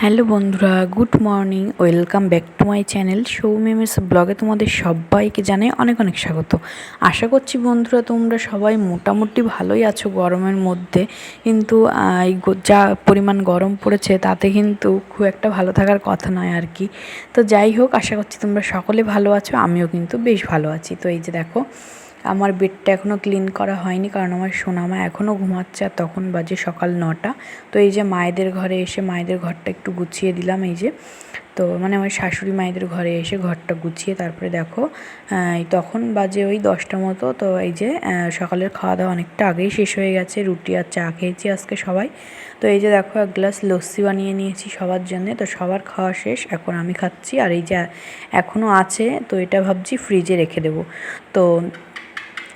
Hello বন্ধুরা, good morning, welcome back to my channel সৌমিমেস ব্লগে তোমাদের সবাইকে জানাই অনেক অনেক স্বাগত। আশা করছি বন্ধুরা তোমরা সবাই মোটামুটি ভালোই আছো গরমের মধ্যে, কিন্তু এই যা পরিমাণ গরম পড়েছে তাতে কিন্তু খুব একটা ভালো থাকার কথা নয় আর কি। তো যাই হোক, আশা করছি তোমরা সকলে ভালো আছো, আমিও কিন্তু বেশ ভালো আছি। তো এই যে দেখো আমার বেডটা এখনও ক্লিন করা হয়নি কারণ আমার সোনামা এখনও ঘুমাচ্ছে আর তখন বাজে সকাল নটা। তো এই যে মায়েদের ঘরে এসে মায়েদের ঘরটা একটু গুছিয়ে দিলাম এই যে। তো মানে আমার শাশুড়ি মায়েদের ঘরে এসে ঘরটা গুছিয়ে তারপরে দেখো তখন বাজে ওই দশটা মতো। তো এই যে সকালের খাওয়া দাওয়া অনেকটা আগেই শেষ হয়ে গেছে, রুটি আর চা খেয়েছি আজকে সবাই। তো এই যে দেখো এক গ্লাস লস্যি বানিয়ে নিয়েছি সবার জন্য। তো সবার খাওয়া শেষ, এখন আমি খাচ্ছি। আর এই যে এখনও আছে, তো এটা ভাবছি ফ্রিজে রেখে দেবো। তো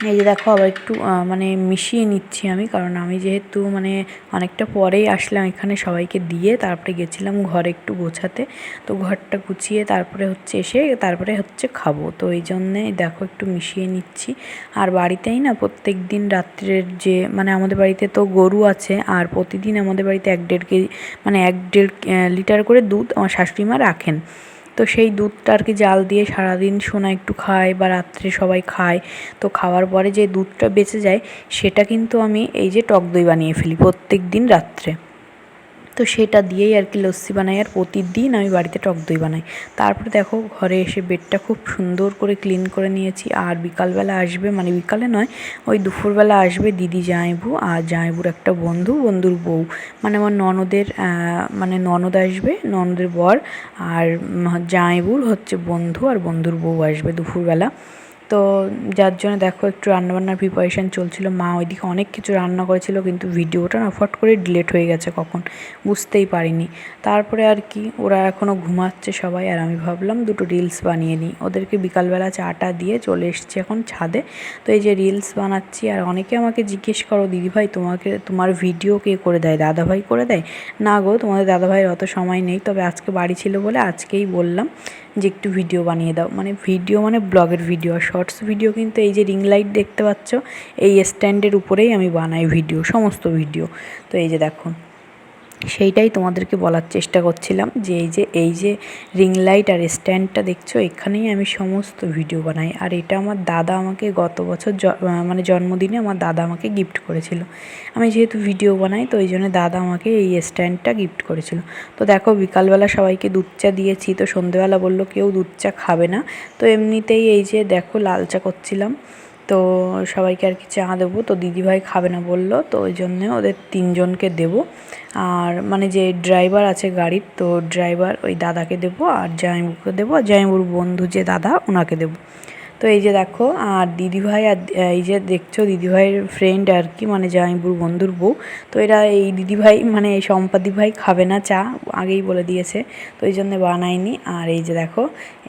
এই যে দেখো আবার একটু মানে মিশিয়ে নিচ্ছি আমি, কারণ আমি যেহেতু মানে অনেকটা পরেই আসলাম এখানে সবাইকে দিয়ে, তারপরে গেছিলাম ঘরে একটু গোছাতে। তো ঘরটা গুছিয়ে তারপরে হচ্ছে এসে, তারপরে হচ্ছে খাব। তো এই জন্যে দেখো একটু মিশিয়ে নিচ্ছি। আর বাড়িতেই না প্রত্যেক দিন রাত্রের যে মানে আমাদের বাড়িতে তো গরু আছে, আর প্রতিদিন আমাদের বাড়িতে এক দেড় কেজি মানে এক দেড় লিটার করে দুধ আমার শাশুড়ি মা রাখেন। তো সেই দুধটা আর কি জাল দিয়ে সারাদিন সোনা একটু খায় বা রাত্রে সবাই খায়। তো খাওয়ার পরে যে দুধটা বেঁচে যায়, সেটা কিন্তু আমি এই যে টক দই বানিয়ে ফেলি প্রত্যেক দিন রাত্রে। তো সেটা দিয়েই আর কি লস্যি বানাই আর প্রতিদিন আমি বাড়িতে টক দই বানাই। তারপরে দেখো ঘরে এসে বেডটা খুব সুন্দর করে ক্লিন করে নিয়েছি। আর বিকালবেলা আসবে মানে বিকালে নয় ওই দুপুরবেলা আসবে দিদি জামাইবু আর জামাইবুর একটা বন্ধু বন্ধুর বউ। মানে আমার ননদের মানে ননদ আসবে ননদের বর আর উম, জামাইবুর হচ্ছে বন্ধু আর বন্ধুর বউ আসবে দুপুরবেলা। তো যার জন্য দেখো একটু রান্নাবান্নার প্রিপারেশান চলছিল। মা ওইদিকে অনেক কিছু রান্না করেছিল, কিন্তু ভিডিওটা না ফট করে ডিলেট হয়ে গেছে কখন, বুঝতেই পারিনি। তারপরে আর কি, ওরা এখনও ঘুমাচ্ছে সবাই, আর আমি ভাবলাম দুটো রিলস বানিয়ে নিই। ওদেরকে বিকালবেলা চাটা দিয়ে চলে এসেছি এখন ছাদে। তো এই যে রিলস বানাচ্ছি, আর অনেকে আমাকে জিজ্ঞেস করো দিদিভাই তোমাকে, তোমার ভিডিও কে করে দেয়? দাদাভাই করে দেয়? না গো, তোমাদের দাদাভাইয়ের অত সময় নেই, তবে আজকে বাড়ি ছিল বলে আজকেই বললাম। যে একটু ভিডিও বানিয়ে দাও। মানে ভিডিও মানে ব্লগের ভিডিও আর শর্টস ভিডিও কিন্তু এই যে রিং লাইট দেখতে পাচ্ছ, এই স্ট্যান্ডের উপরেই আমি বানাই ভিডিও সমস্ত ভিডিও তো এই যে দেখো সেইটাই তোমাদেরকে বলার চেষ্টা করছিলাম যে এই যে এই যে রিং লাইট আর স্ট্যান্ডটা দেখছ, এখানেই আমি সমস্ত ভিডিও বানাই। আর এটা আমার দাদা আমাকে গত বছর মানে জন্মদিনে আমার দাদা আমাকে গিফট করেছিল। আমি যেহেতু ভিডিও বানাই, তো ওই জন্য দাদা আমাকে এই স্ট্যান্ডটা গিফট করেছিল। তো দেখো, বিকালবেলা সবাইকে দুধ চা দিয়েছি, তো সন্ধেবেলা বলল কেউ দুধ চা খাবে না। তো এমনিতেই এই যে দেখো, লাল চা করছিলাম। তো সবাইকে আর কি চা দেবো। তো দিদিভাই খাবে না বলল, তো ওই জন্য ওদের তিনজনকে দেব। আর মানে যে ড্রাইভার আছে গাড়ির, তো ড্রাইভার ওই দাদাকে দেবো আর জামাইবুকে দেবো। আর জামাইবুর বন্ধু যে দাদা, ওনাকে দেবো। তো এই যে দেখো, আর দিদিভাই আর এই যে দেখছ দিদিভাইয়ের ফ্রেন্ড আর কি মানে জামাইবুর বন্ধুর বউ। তো এরা এই দিদিভাই মানে এই সম্পাদি ভাই খাবে না চা, আগেই বলে দিয়েছে। তো এই জন্য বানায়নি। আর এই যে দেখো,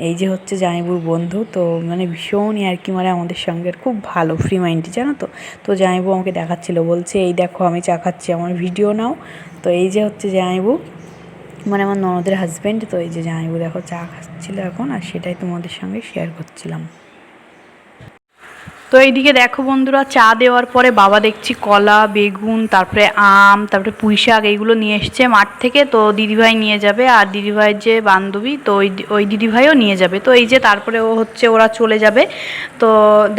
এই যে হচ্ছে জামাইবুর বন্ধু, তো মানে ভীষণই আর কি মানে আমাদের সঙ্গে। খুব ভালো ফ্রি মাইন্ডটি জানো তো? তো জামাইবু আমাকে দেখাচ্ছিল, বলছে, এই দেখো, আমি চা খাচ্ছি, আমার ভিডিও নাও। তো এই যে হচ্ছে জামাইবু মানে আমার ননদের হাজব্যান্ড তো এই যে জামাইবু দেখো চা খাচ্ছিল এখন, আর সেটাই তোমাদের সঙ্গে শেয়ার করছিলাম। তো এইদিকে দেখো বন্ধুরা, চা দেওয়ার পরে বাবা দেখছি কলা, বেগুন, তারপরে আম, তারপরে পুঁই শাক এইগুলো নিয়ে এসছে মাঠ থেকে। তো দিদিভাই নিয়ে যাবে আর দিদিভাইয়ের যে বান্ধবী, তো ওই ওই দিদিভাইও নিয়ে যাবে। তো এই যে তারপরে ও হচ্ছে ওরা চলে যাবে। তো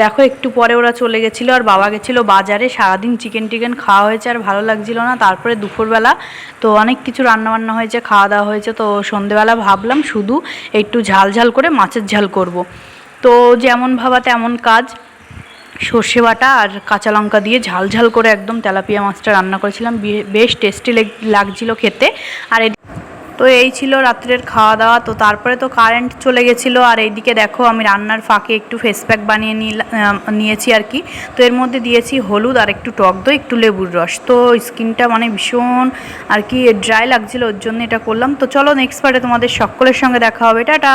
দেখো একটু পরে ওরা চলে গেছিল আর বাবা গেছিল বাজারে। সারাদিন চিকেন টিকেন খাওয়া হয়েছে আর ভালো লাগছিল না। তারপরে দুপুরবেলা তো অনেক কিছু রান্নাবান্না হয়েছে, খাওয়া দাওয়া হয়েছে। তো সন্ধেবেলা ভাবলাম শুধু একটু ঝাল ঝাল করে মাছের ঝাল করব। তো যেমন ভাবা তেমন কাজ। সর্ষে বাটা আর কাঁচা লঙ্কা দিয়ে ঝাল ঝাল করে একদম তেলাপিয়া মাছটা রান্না করেছিলাম। বেশ টেস্টি লাগছিল খেতে। আর তো এই ছিল রাত্রের খাওয়া দাওয়া। তো তারপরে তো কারেন্ট চলে গেছিল। আর এইদিকে দেখো আমি রান্নার ফাঁকে একটু ফেস প্যাক বানিয়ে নিয়েছি আর কি। তো এর মধ্যে দিয়েছি হলুদ আর একটু টক দই, একটু লেবুর রস। তো স্কিনটা মানে ভীষণ আর কি ড্রাই লাগছিল, ওর জন্য এটা করলাম। তো চলো নেক্সট পার্টে তোমাদের সকলের সঙ্গে দেখা হবে। টাটা!